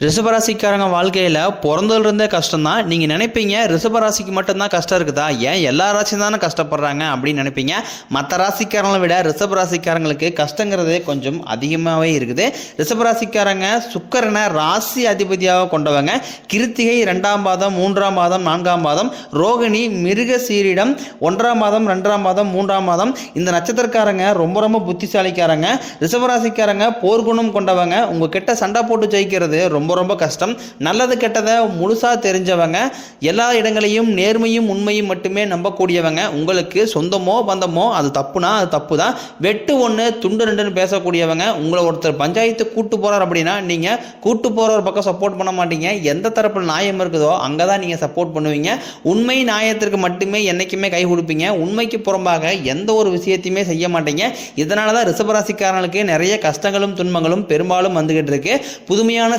ரிஷபராசிக்காரங்க வாழ்க்கையில் பிறந்ததுலேருந்தே கஷ்டம் தான் நீங்கள் நினைப்பீங்க ரிஷபராசிக்கு மட்டும்தான் கஷ்டம் இருக்குதா? ஏன் எல்லா ராசியும் தானே கஷ்டப்படுறாங்க அப்படின்னு நினைப்பீங்க. மற்ற ராசிக்காரங்களை விட ரிஷபராசிக்காரங்களுக்கு கஷ்டங்கிறதே கொஞ்சம் அதிகமாகவே இருக்குது. ரிஷபராசிக்காரங்க சுக்கரனை ராசி அதிபதியாக கொண்டவங்க. கிருத்திகை ரெண்டாம் மாதம் மூன்றாம் மாதம் நான்காம் மாதம் ரோகிணி மிருக சீரிடம் ஒன்றாம் மாதம் ரெண்டாம் மாதம் மூன்றாம் மாதம் இந்த நட்சத்திரக்காரங்க ரொம்ப ரொம்ப புத்திசாலிக்காரங்க. ரிஷபராசிக்காரங்க போர்க்குணம் கொண்டவங்க. உங்கள் கிட்ட சண்டை போட்டு ஜெயிக்கிறது ரொம்ப ரொம்ப ரொம்ப கஷ்டம். நல்லது கெட்டதை முழுசாக தெரிஞ்சவங்க எல்லா இடங்களையும் நேர்மையும் உண்மையும் மட்டுமே நம்பக்கூடியவங்க உங்களுக்கு சொந்தமோ பந்தமோ அது தப்புனா அது தப்பு தான் வெட்டு ஒன்று துண்டு ரெண்டுன்னு பேசக்கூடியவங்க உங்களை ஒருத்தர் பஞ்சாயத்து கூட்டு போகிறார் அப்படின்னா நீங்கள் கூட்டு போகிற ஒரு பக்கம் சப்போர்ட் பண்ண மாட்டீங்க. எந்த தரப்பில் நியாயம் இருக்குதோ அங்கே தான் நீங்கள் சப்போர்ட் பண்ணுவீங்க. உண்மை நியாயத்திற்கு மட்டுமே என்றைக்குமே கை கொடுப்பீங்க. உண்மைக்கு புறம்பாக எந்த ஒரு விஷயத்தையுமே செய்ய மாட்டீங்க. இதனால தான் ரிசபராசிக்காரர்களுக்கு நிறைய கஷ்டங்களும் துன்பங்களும் பெரும்பாலும் வந்துகிட்டு இருக்கு. புதுமையான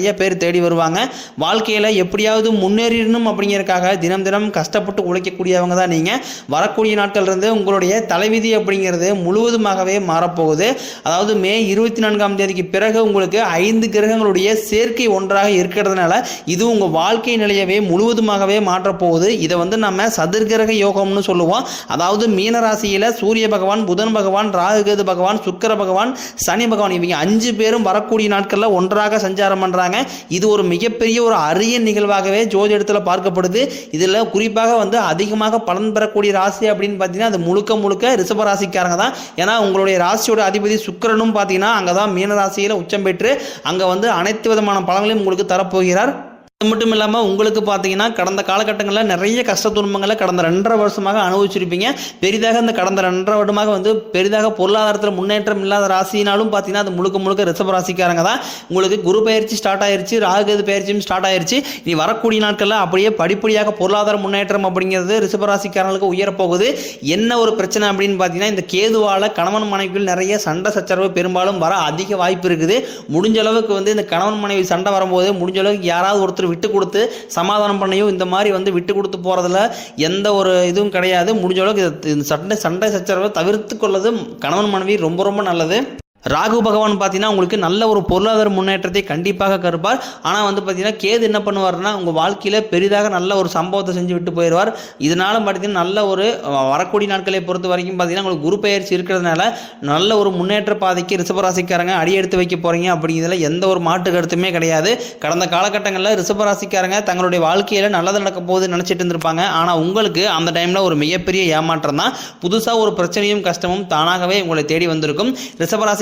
பேர் தேடி வருவாங்க. வாழ்க்கையில் எப்படியாவது முன்னேறிடணும் அப்படிங்கறதுக்காக தினம் தினம் கஷ்டப்பட்டு உழைக்கக்கூடியவங்க தான் நீங்கள் வரக்கூடிய நாட்கள் இருந்து உங்களுடைய தலைவிதி அப்படிங்கிறது முழுவதுமாகவே மாறப்போகுது. அதாவது மே இருபத்தி நான்காம் தேதிக்கு பிறகு உங்களுக்கு ஐந்து கிரகங்களுடைய சேர்க்கை ஒன்றாக இருக்கிறதுனால இது உங்கள் வாழ்க்கை நிலையவே முழுவதுமாகவே மாற்றப்போகுது. இதை வந்து நம்ம சதுர்கிரக யோகம்னு சொல்லுவோம். அதாவது மீனராசியில் சூரிய பகவான் புதன் பகவான் ராகுகேது பகவான் சுக்கர பகவான் சனி பகவான் இவங்க அஞ்சு பேரும் வரக்கூடிய நாட்களில் ஒன்றாக சஞ்சாரம் பண்ணுறாங்க இது ஒரு மிகப்பெரிய ஒரு அரிய நிகழ்வாகவே ஜோதிடத்தில் பார்க்கப்படுது. இதில் குறிப்பாக வந்து அதிகமாக பலன் பெறக்கூடிய ராசி அப்படின்னு பார்த்தீங்கன்னா அது முழுக்க முழுக்க ரிஷப ராசிக்காரங்க தான். ஏன்னா உங்களுடைய ராசியோட அதிபதி சுக்கிரனும் பார்த்தீங்கன்னா அங்கே தான் மீன ராசியில் உச்சம் பெற்று அங்கே வந்து அனைத்து விதமான பலன்களையும் உங்களுக்கு தரப்போகிறார். அது மட்டும் இல்லாமல் உங்களுக்கு பார்த்தீங்கன்னா கடந்த காலகட்டங்களில் நிறைய கஷ்ட துன்பங்களை கடந்த ரெண்டரை வருஷமாக அனுபவிச்சிருப்பீங்க. பெரிதாக இந்த கடந்த ரெண்டரை வருடமாக வந்து பெரிதாக பொருளாதாரத்தில் முன்னேற்றம் இல்லாத ராசினாலும் பார்த்தீங்கன்னா அது முழுக்க முழுக்க ரிஷப ராசிக்காரங்க தான். உங்களுக்கு குரு பயிற்சி ஸ்டார்ட் ஆயிருச்சு ராகுகது பயிற்சியும் ஸ்டார்ட் ஆயிருச்சு. இனி வரக்கூடிய நாட்களில் அப்படியே படிப்படியாக பொருளாதார முன்னேற்றம் அப்படிங்கிறது ரிஷப ராசிக்காரங்களுக்கு உயரப்போகுது. என்ன ஒரு பிரச்சனை அப்படின்னு பார்த்தீங்கன்னா இந்த கேதுவால் கணவன் மனைவிக்குள் நிறைய சண்டை சச்சரவு பெரும்பாலும் வர அதிக வாய்ப்பு இருக்குது. முடிஞ்ச அளவுக்கு வந்து இந்த கணவன் மனைவி சண்டை வரும்போது முடிஞ்ச அளவுக்கு யாராவது ஒருத்தர் விட்டு கொடுத்து சமாதானம் பண்ணியும் இந்த மாதிரி வந்து விட்டு கொடுத்து போகிறதுல எந்த ஒரு இதுவும் கிடையாது. முடிஞ்ச அளவுக்கு இந்த சண்டை சண்டை சச்சரவை தவிர்த்து கொள்வது கணவன் மனைவி ரொம்ப ரொம்ப நல்லது. ராகு பகவான் பார்த்தீங்கன்னா உங்களுக்கு நல்ல ஒரு பொருளாதார முன்னேற்றத்தை கண்டிப்பாக கருப்பார். ஆனால் வந்து பார்த்தீங்கன்னா கேது என்ன பண்ணுவார்னா உங்கள் வாழ்க்கையில் பெரிதாக நல்ல ஒரு சம்பவத்தை செஞ்சு விட்டு போயிடுவார். இதனால பார்த்தீங்கன்னா நல்ல ஒரு வரக்கூடிய நாட்களை பொறுத்த வரைக்கும் பார்த்தீங்கன்னா உங்களுக்கு குரு பயிற்சி இருக்கிறதுனால நல்ல ஒரு முன்னேற்ற பாதைக்கு ரிஷபராசிக்காரங்க அடி எடுத்து வைக்க போகிறீங்க அப்படிங்கிறதுல எந்த ஒரு மாட்டு கருத்துமே கிடையாது. கடந்த காலகட்டங்களில் ரிஷபராசிக்காரங்க தங்களுடைய வாழ்க்கையில் நல்லது நடக்க போகுது நினச்சிட்டு இருந்திருப்பாங்க. ஆனால் உங்களுக்கு அந்த டைமில் ஒரு மிகப்பெரிய ஏமாற்றம் தான். புதுசாக ஒரு பிரச்சனையும் கஷ்டமும் தானாகவே உங்களை தேடி வந்திருக்கும்.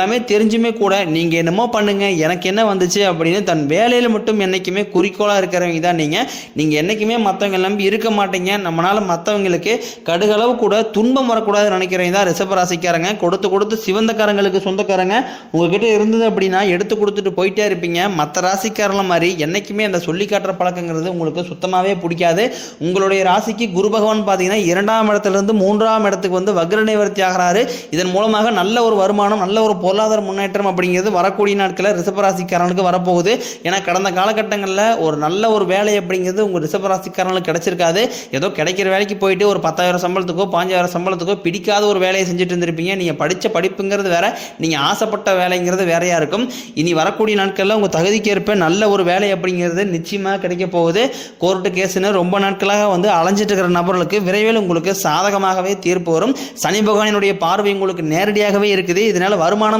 எல்லாமே தெரிஞ்சுமே கூட நீங்கள் என்னமோ பண்ணுங்கள் எனக்கு என்ன வந்துச்சு அப்படின்னு தன் வேலையில் மட்டும் என்றைக்குமே குறிக்கோளாக இருக்கிறவங்க தான் நீங்கள் நீங்கள் என்றைக்குமே மற்றவங்க நம்பி இருக்க மாட்டீங்க. நம்மளால் மற்றவங்களுக்கு கடுகளவு கூட துன்பம் வரக்கூடாதுன்னு நினைக்கிறவங்க தான் ரிஷபராசிக்காரங்க கொடுத்து கொடுத்து சிவந்தக்காரங்களுக்கு சொந்தக்காரங்க. உங்ககிட்ட இருந்தது அப்படின்னா எடுத்து கொடுத்துட்டு போயிட்டே இருப்பீங்க. மற்ற ராசிக்காரங்கள மாதிரி என்றைக்குமே அந்த சொல்லி காட்டுற பழக்கங்கிறது உங்களுக்கு சுத்தமாகவே பிடிக்காது. உங்களுடைய ராசிக்கு குரு பகவான் பார்த்தீங்கன்னா இரண்டாம் இடத்துலேருந்து மூன்றாம் இடத்துக்கு வந்து வக்ர நிவர்த்தி ஆகிறாரு இதன் மூலமாக நல்ல ஒரு வருமானம் நல்ல ஒரு பொருளாதார முன்னேற்றம் அப்படிங்கிறது வரக்கூடிய நாட்களில் ரிசபராசிக்காரனுக்கு வரப்போகுது. ஏன்னா கடந்த காலகட்டங்களில் ஒரு நல்ல ஒரு வேலை அப்படிங்கிறது உங்கள் ரிசபராசிக்காரனுக்கு கிடைச்சிருக்காது. ஏதோ கிடைக்கிற வேலைக்கு போயிட்டு ஒரு பத்தாயிரம் சம்பளத்துக்கோ பாஞ்சாயிரம் சம்பளத்துக்கோ பிடிக்காத ஒரு வேலையை செஞ்சுட்டு இருந்திருப்பீங்க. நீங்கள் படித்த படிப்புங்கிறது வேற நீங்கள் ஆசைப்பட்ட வேலைங்கிறது வேறையாக இருக்கும். இனி வரக்கூடிய நாட்களில் உங்கள் தகுதிக்கேற்ப நல்ல ஒரு வேலை அப்படிங்கிறது நிச்சயமாக கிடைக்க போகுது. கோர்ட்டு கேஸுன்னு ரொம்ப நாட்களாக வந்து அலைஞ்சிட்டு இருக்கிற நபர்களுக்கு விரைவில் உங்களுக்கு சாதகமாகவே தீர்ப்பு வரும். சனி பகவானினுடைய பார்வை உங்களுக்கு நேரடியாகவே இருக்குது. இதனால் வருமானம்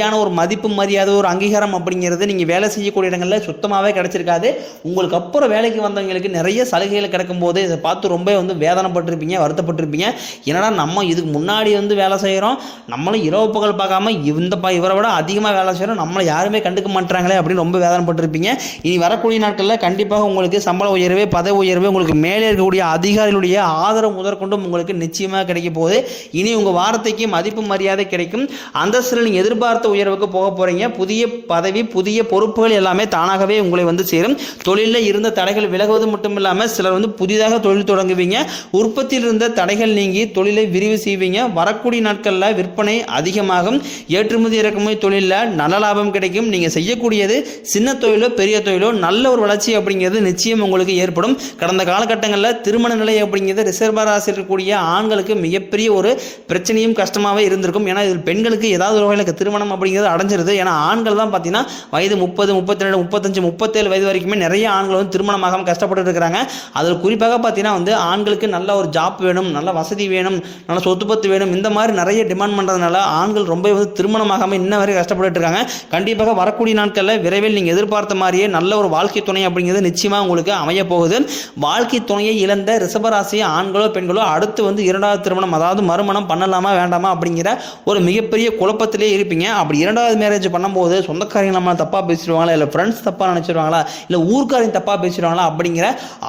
சரியான ஒரு மதிப்பு மரியாதை ஒரு அங்கீகாரம் அப்படிங்கிறது நீங்கள் வேலை செய்யக்கூடிய இடங்களில் சுத்தமாகவே கிடச்சிருக்காது. உங்களுக்கு அப்புறம் வேலைக்கு வந்தவங்களுக்கு நிறைய சலுகைகள் கிடைக்கும்போது இதை பார்த்து ரொம்ப வந்து வேதனைப்பட்டிருப்பீங்க வருத்தப்பட்டிருப்பீங்க. என்னடா நம்ம இதுக்கு முன்னாடி வந்து வேலை செய்கிறோம் நம்மளும் இரவு பகல் பார்க்காம இந்த பா இவரை விட அதிகமாக வேலை செய்கிறோம் நம்மளை யாருமே கண்டுக்க மாட்டாங்களே அப்படின்னு ரொம்ப வேதனைப்பட்டிருப்பீங்க. இனி வரக்கூடிய நாட்களில் கண்டிப்பாக உங்களுக்கு சம்பள உயர்வு பதவி உயர்வு உங்களுக்கு மேலே இருக்கக்கூடிய அதிகாரிகளுடைய ஆதரவு முதற்கொண்டும் உங்களுக்கு நிச்சயமாக கிடைக்க போகுது. இனி உங்கள் வார்த்தைக்கு மதிப்பு மரியாதை கிடைக்கும். அந்தஸ்தில் நீங்கள் எதிர்பார்த்த உயர்வுக்கு போக போகிறீங்க புதிய பதவி புதிய பொறுப்புகள் எல்லாமே தானாகவே உங்களை வந்து சேரும். தொழிலில் இருந்த தடைகள் விலகுவது மட்டும் இல்லாமல் சிலர் வந்து புதிதாக தொழில் தொடங்குவீங்க. உற்பத்தியில் இருந்த தடைகள் நீங்கி தொழிலை விரிவு செய்வீங்க. வரக்கூடிய நாட்களில் விற்பனை அதிகமாகும். ஏற்றுமதி இறக்குமதி தொழிலில் நல்ல லாபம் கிடைக்கும். நீங்கள் செய்யக்கூடியது சின்ன தொழிலோ பெரிய தொழிலோ நல்ல ஒரு வளர்ச்சி அப்படிங்கிறது நிச்சயம் உங்களுக்கு ஏற்படும். கடந்த காலகட்டங்களில் திருமண நிலை அப்படிங்கிறது ரிசர்வ் ராசியில் இருக்கக்கூடிய ஆண்களுக்கு மிகப்பெரிய ஒரு பிரச்சனையும் கஷ்டமாகவே இருந்திருக்கும். ஏன்னா இதில் பெண்களுக்கு ஏதாவது ஒரு வகையில் திருமணம் அப்படிங்கிறது அடைஞ்சிருது. ஏன்னா ஆண்கள் தான் பார்த்தீங்கன்னா வயது முப்பது முப்பத்தி ரெண்டு முப்பத்தஞ்சு முப்பத்தேழு வயது வரைக்குமே நிறைய ஆண்கள் வந்து திருமணமாகாமல் கஷ்டப்பட்டு இருக்கிறாங்க அதில் குறிப்பாக பார்த்தீங்கன்னா வந்து ஆண்களுக்கு நல்ல ஒரு ஜாப் வேணும் நல்ல வசதி வேணும் நல்ல சொத்து பத்து வேணும் இந்த மாதிரி நிறைய டிமாண்ட் பண்ணுறதுனால ஆண்கள் ரொம்ப வந்து திருமணமாகாமல் இன்ன வரை கஷ்டப்பட்டு இருக்காங்க. கண்டிப்பாக வரக்கூடிய நாட்களில் விரைவில் நீங்கள் எதிர்பார்த்த மாதிரியே நல்ல ஒரு வாழ்க்கை துணை அப்படிங்கிறது நிச்சயமாக உங்களுக்கு அமைய போகுது. வாழ்க்கை துணையை இழந்த ரிஷபராசி ஆண்களோ பெண்களோ அடுத்து வந்து இரண்டாவது திருமணம் அதாவது மறுமணம் பண்ணலாமா வேண்டாமா அப்படிங்கிற ஒரு மிகப்பெரிய குழப்பத்திலே இருப்பீங்க. அப்படி இரண்டாவது மேரேஜ் பண்ணும்போது சொந்தக்காரங்க நம்ம தப்பாக பேசிடுவாங்களா? இல்லை ஃப்ரெண்ட்ஸ் தப்பாக நினச்சிடுவாங்களா இல்லை ஊர்க்காரங்க தப்பாக பேசிடுவாங்களா? அப்படிங்கிற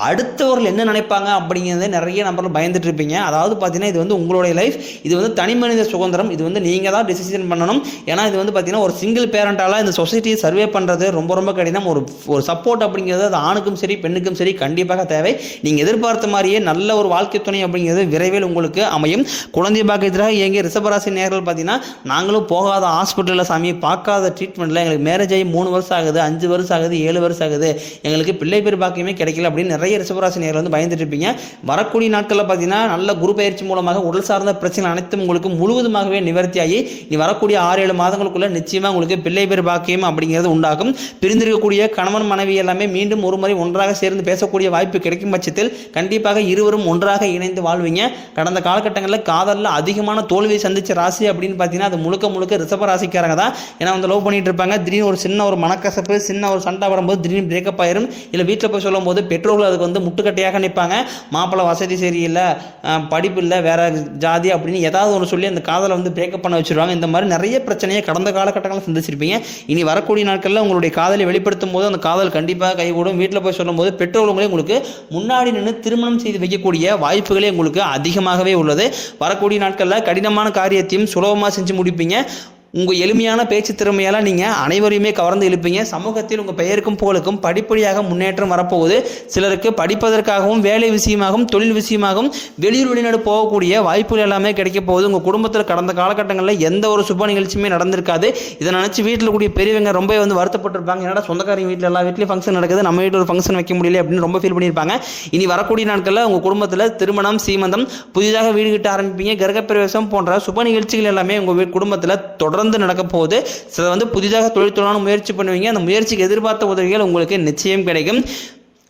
அடுத்தவர்கள் என்ன நினைப்பாங்க? அப்படிங்கிறத நிறைய நம்பரில் பயந்துட்டு இருப்பீங்க. அதாவது பார்த்தீங்கன்னா இது வந்து உங்களுடைய லைஃப் இது வந்து தனி மனித சுதந்திரம். இது வந்து நீங்கள் தான் டிசிஷன் பண்ணணும். ஏன்னா இது வந்து பார்த்தீங்கன்னா ஒரு சிங்கிள் பேரண்டால இந்த சொசைட்டியை சர்வே பண்ணுறது ரொம்ப ரொம்ப கடினம். ஒரு ஒரு சப்போர்ட் அப்படிங்கிறது அது ஆணுக்கும் சரி பெண்ணுக்கும் சரி கண்டிப்பாக தேவை. நீங்கள் எதிர்பார்த்த மாதிரியே நல்ல ஒரு வாழ்க்கை துணை அப்படிங்கிறது விரைவில் உங்களுக்கு அமையும். குழந்தை பாக்கியத்திற்காக இயங்கிய ரிசபராசி நேர்கள் பார்த்தீங்கன்னா நாங்களும் போகாத ஹாஸ்பிட்டலில் சாமி பார்க்காத ட்ரீட்மெண்ட்டில் எங்களுக்கு மேரேஜ் ஆகி மூணு வருஷம் ஆகுது அஞ்சு வருஷம் ஆகுது ஏழு வருஷம் ஆகுது. எங்களுக்கு பிள்ளை பேர் பாக்கியமே கிடைக்கல அப்படின்னு நிறைய ரிஷபராசி நேரில் வந்து பயந்துட்டு இருப்பீங்க. வரக்கூடிய நாட்களில் பார்த்தீங்கன்னா நல்ல குரு பயிற்சி மூலமாக உடல் சார்ந்த பிரச்சனை அனைத்தும் உங்களுக்கு முழுவதுமாகவே நிவர்த்தியாகி நீ வரக்கூடிய ஆறு ஏழு மாதங்களுக்குள்ள நிச்சயமாக உங்களுக்கு பிள்ளை பேர் பாக்கியம் அப்படிங்கிறது உண்டாகும். பிரிந்திருக்கக்கூடிய கணவன் மனைவி எல்லாமே மீண்டும் ஒரு முறை ஒன்றாக சேர்ந்து பேசக்கூடிய வாய்ப்பு கிடைக்கும் பட்சத்தில் கண்டிப்பாக இருவரும் ஒன்றாக இணைந்து வாழ்வீங்க. கடந்த காலகட்டங்களில் காதலில் அதிகமான தோல்வியை சந்திச்ச ராசி அப்படின்னு பார்த்தீங்கன்னா அது முழுக்க முழுக்க ரிஷப ராசிக்காரங்க தான். ஏன்னா வந்து லவ் பண்ணிட்டு இருப்பாங்க. திடீர்னு ஒரு சின்ன ஒரு மனக்கசப்பு சின்ன ஒரு சண்டை வரும்போது திடீர்னு பிரேக்கப் ஆயிரும். இல்லை வீட்டில் போய் சொல்லும்போது பெற்றோர்கள் அதுக்கு வந்து முட்டுக்கட்டையாக நிற்பாங்க மாப்பிள்ளை வசதி சரியில்லை படிப்பு இல்லை வேற ஜாதி அப்படின்னு ஏதாவது ஒன்று சொல்லி அந்த காதலை வந்து பிரேக்கப் பண்ண வச்சிருவாங்க. இந்த மாதிரி நிறைய பிரச்சனையை கடந்த காலகட்டங்களில் சந்திச்சிருப்பீங்க. இனி வரக்கூடிய நாட்களில் உங்களுடைய காதலை வெளிப்படுத்தும் போது அந்த காதல் கண்டிப்பாக கைகூடும். வீட்டில் போய் சொல்லும்போது பெற்றோர்களே உங்களுக்கு முன்னாடி நின்று திருமணம் செய்து வைக்கக்கூடிய வாய்ப்புகளே உங்களுக்கு அதிகமாகவே உள்ளது. வரக்கூடிய நாட்களில் கடினமான காரியத்தையும் சுலபமாக செஞ்சு முடிப்பீங்க. உங்கள் எளிமையான பேச்சு திறமையால் நீங்கள் அனைவரையுமே கவர்ந்து இழுப்பீங்க சமூகத்தில் உங்கள் பெயருக்கும் புகழுக்கும் படிப்படியாக முன்னேற்றம் வரப்போகுது. சிலருக்கு படிப்பதற்காகவும் வேலை விஷயமாகவும் தொழில் விஷயமாகவும் வெளியூர் வெளிநாடு போகக்கூடிய வாய்ப்புகள் எல்லாமே கிடைக்க போகுது. உங்கள் குடும்பத்தில் கடந்த காலகட்டங்களில் எந்த ஒரு சுப நிகழ்ச்சியுமே நடந்திருக்காது. இதை நினச்சி வீட்டில் கூடிய பெரியவங்க ரொம்ப வந்து வருத்தப்பட்டிருப்பாங்க. என்னடா சொந்தக்காரங்க வீட்டில் எல்லா வீட்லேயும் ஃபங்க்ஷன் நடக்குது. நம்ம வீட்டில் ஒரு ஃபங்க்ஷன் வைக்க முடியல அப்படின்னு ரொம்ப ஃபீல் பண்ணியிருப்பாங்க. இனி வரக்கூடிய நாட்களில் உங்கள் குடும்பத்தில் திருமணம் சீமந்தம் புதிதாக வீடு கிட்ட ஆரம்பிப்பீங்க. கிரகப்பிரவேசம் போன்ற சுப நிகழ்ச்சிகள் எல்லாமே உங்கள் குடும்பத்தில் குடும்பத்தில் தொடர்ந்து நடக்க போகுது சில வந்து புதிதாக தொழில் தொழிலான முயற்சி பண்ணுவீங்க. அந்த முயற்சிக்கு எதிர்பார்த்த உதவிகள் உங்களுக்கு நிச்சயம் கிடைக்கும்.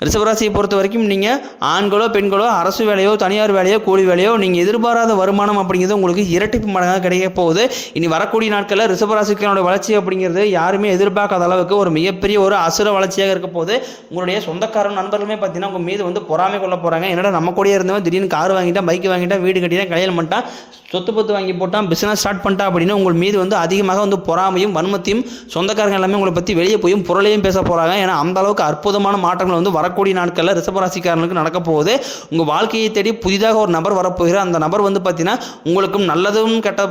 ரிஷபராசியை பொறுத்த வரைக்கும் நீங்கள் ஆண்களோ பெண்களோ அரசு வேலையோ தனியார் வேலையோ கூலி வேலையோ நீங்கள் எதிர்பாராத வருமானம் அப்படிங்கிறது உங்களுக்கு இரட்டிப்பு மடங்காக கிடைக்க போகுது. இனி வரக்கூடிய நாட்களில் ரிஷபராசிக்கானோட வளர்ச்சி அப்படிங்கிறது யாருமே எதிர்பார்க்காத அளவுக்கு ஒரு மிகப்பெரிய ஒரு அசுர வளர்ச்சியாக இருக்க போது உங்களுடைய சொந்தக்காரன் நண்பர்களுமே பார்த்தீங்கன்னா உங்கள் மீது வந்து பொறாமை கொள்ள போகிறாங்க என்னடா நம்ம கூட இருந்தவன் திடீர்னு கார் வாங்கிட்டான் பைக் வாங்கிட்டான் வீடு கட்டிட்டான் கல்யாணம் பண்ணிட்டான் சொத்து பத்து வாங்கி போட்டான் பிஸ்னஸ் ஸ்டார்ட் பண்ணிட்டா அப்படின்னு உங்கள் மீது வந்து அதிகமாக வந்து பொறாமையும் வன்மத்தையும் சொந்தக்காரங்க எல்லாமே உங்களை பற்றி வெளியே போயும் பொருளையும் பேச போகிறாங்க ஏன்னா அந்த அளவுக்கு அற்புதமான மாற்றங்கள் வந்து வர வரக்கூடிய நாட்களில் ரிஷபராசிக்காரர்களுக்கு நடக்க போகுது. உங்கள் வாழ்க்கையை தேடி புதிதாக ஒரு நபர் வரப்போகிறார் அந்த நபர் வந்து பார்த்தீங்கன்னா உங்களுக்கும் நல்லதும் கெட்ட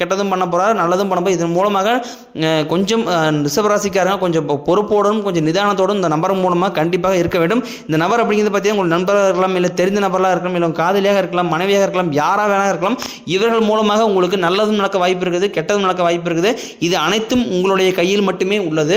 கெட்டதும் பண்ண போகிறார் நல்லதும் பண்ண போய் இதன் மூலமாக கொஞ்சம் அஹ், ரிஷபராசிக்காரங்க கொஞ்சம் பொ- பொறுப்போடும் கொஞ்சம் நிதானத்தோடும் இந்த நபர் மூலமாக கண்டிப்பாக இருக்க வேண்டும். இந்த நபர் அப்படிங்கிறது பார்த்தீங்கன்னா உங்கள் நண்பராக இருக்கலாம் இல்லை தெரிந்த நபராக இருக்கலாம் இல்லை காதலியாக இருக்கலாம் மனைவியாக இருக்கலாம் யாராக வேணா இருக்கலாம் இவர்கள் மூலமாக உங்களுக்கு நல்லதும் நடக்க வாய்ப்பு இருக்குது கெட்டதும் நடக்க வாய்ப்பு இருக்குது. இது அனைத்தும் உங்களுடைய கையில் மட்டுமே உள்ளது.